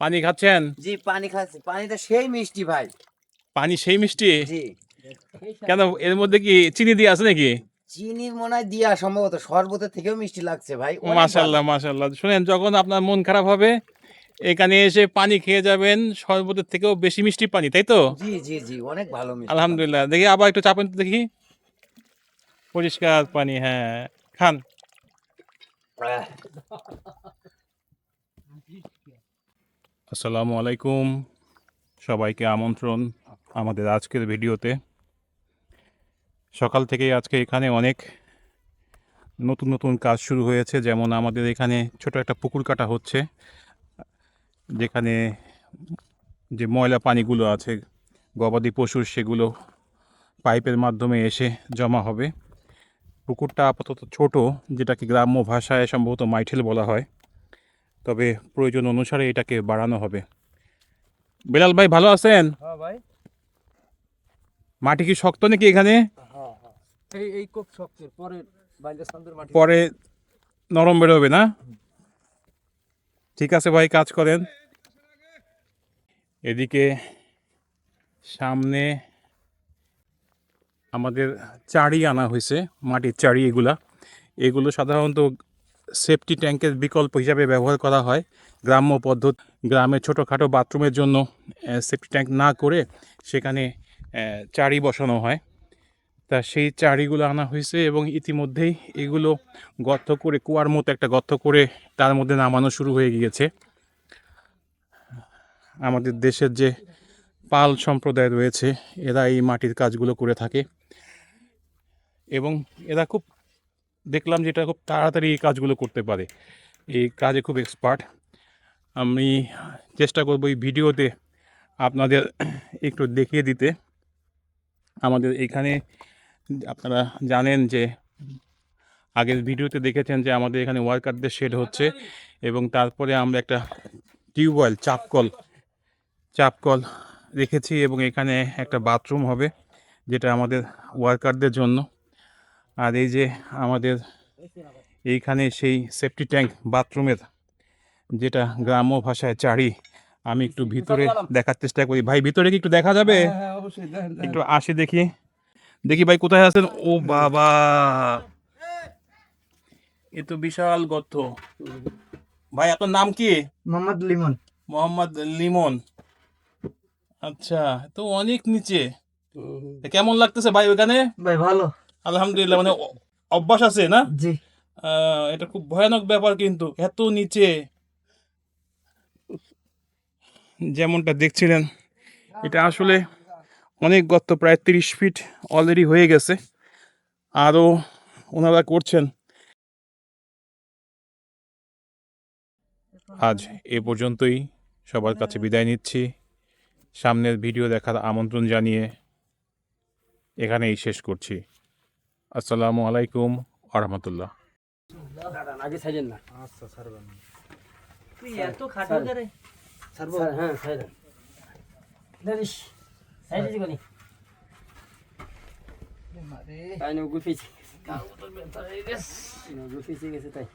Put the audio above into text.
পানি খাচ্ছেন? জি পানি খাচ্ছি। পানিটা সেই মিষ্টি ভাই। পানি সেই মিষ্টি? জি। কেন এর মধ্যে কি চিনি দিয়ে আছে নাকি? চিনির মনে হয় দিয়া সম্ভবত শরবতের থেকেও মিষ্টি লাগছে ভাই। মাশাল্লাহ মাশাল্লাহ। শুনেন যখন আপনার মন খারাপ হবে এখানে এসে পানি খেয়ে যাবেন শরবতের থেকেও বেশি মিষ্টি পানি তাই তো? জি জি জি অনেক ভালো মিষ্টি আলহামদুলিল্লাহ। দেখি আবার একটু চাপেন তো দেখি। পরিষ্কার পানি হ্যাঁ। খান। আসসালামু আলাইকুম। সবাইকে আমন্ত্রণ আমাদের আজকের ভিডিওতে। সকাল থেকেই আজকে এখানে অনেক নতুন নতুন কাজ শুরু হয়েছে। যেমন আমাদের এখানে ছোট একটা পুকুর কাটা হচ্ছে, যেখানে যে ময়লা পানিগুলো আছে, গবাদি পশুর সেগুলো পাইপের মাধ্যমে এসে জমা হবে। পুকুরটা আপাতত ছোট, যেটাকে গ্রাম্য ভাষায় সম্ভবত মাইঠেল বলা হয়। তবে প্রয়োজন অনুসারে এটাকে বাড়ানো হবে। বেলাল ভাই ভালো আছেন? হ্যাঁ ভাই। মাটি কি শক্ত নাকি এখানে? হ্যাঁ হ্যাঁ। এই এই খুব শক্ত পরে মাটি। পরে নরম বেরোবে না? ঠিক আছে ভাই কাজ করেন। এদিকে সামনে আমাদের চাড়ি আনা হয়েছে মাটির চাড়ি এগুলা। এগুলো সাধারণত সেফটি ট্যাঙ্কের বিকল্প হিসাবে ব্যবহার করা হয়। গ্রাম্য পদ্ধতি গ্রামে ছোটোখাটো বাথরুমের জন্য সেফটি ট্যাঙ্ক না করে সেখানে চারি বসানো হয়। তা সেই চারিগুলো আনা হয়েছে এবং ইতিমধ্যেই এগুলো গর্ত করে, কুয়ার মতো একটা গর্ত করে তার মধ্যে নামানো শুরু হয়ে গিয়েছে। আমাদের দেশের যে পাল সম্প্রদায় রয়েছে, এরা এই মাটির কাজগুলো করে থাকে। এবং এরা খুব দেখলাম যে এটা খুব তাড়াতাড়ি এই কাজগুলো করতে পারে। এই কাজে খুব এক্সপার্ট আমি চেষ্টা করব এই ভিডিওতে আপনাদের একটু দেখিয়ে দিতে। আমাদের এখানে আপনারা জানেন যে আগের ভিডিওতে দেখেছেন যে আমাদের এখানে ওয়ার্কারদের শেড হচ্ছে এবং তারপরে আমরা একটা টিউবওয়েল চাপকল চাপকল রেখেছি এবং এখানে একটা বাথরুম হবে যেটা আমাদের ওয়ার্কারদের জন্য। আর এই যে আমাদের এইখানে সেই সেফটি ট্যাঙ্ক বাথরুমের যেটা গ্রাম্য ভাষায় চারি আমি একটু ভিতরে দেখার চেষ্টা করি। ভাই ভিতরে কি একটু দেখা যাবে? হ্যাঁ অবশ্যই দেখেন একটু আসি দেখি। দেখি ভাই কোথায় আছেন? ও বাবা! এ তো বিশাল গর্ত। ভাই আপনার নাম কি? মোহাম্মদ লিমন। মোহাম্মদ লিমন। আচ্ছা তো অনেক নিচে। কেমন লাগতেছে ভাই ওখানে ভাই ভালো। আলহামদুলিল্লাহ মানে অভ্যাস আছে না? জি। এটা খুব ভয়ানক ব্যাপার কিন্তু এত নিচে। যেমনটা দেখছিলেন এটা আসলে অনেক গর্ত প্রায় তিরিশ ফিট অলরেডি হয়ে গেছে। আরও ওনারা করছেন। আজ এ পর্যন্তই সবার কাছে বিদায় নিচ্ছি। সামনের ভিডিও দেখার আমন্ত্রণ জানিয়ে এখানেই শেষ করছি। আসসালামু আলাইকুম আরহামতুল্লাহ আগে না। আচ্ছা ছাড়বেন তুই এত খাটো করে? ছাড়বো হ্যাঁ তাই না গুফিছি গুফিছি গেছে। তাই।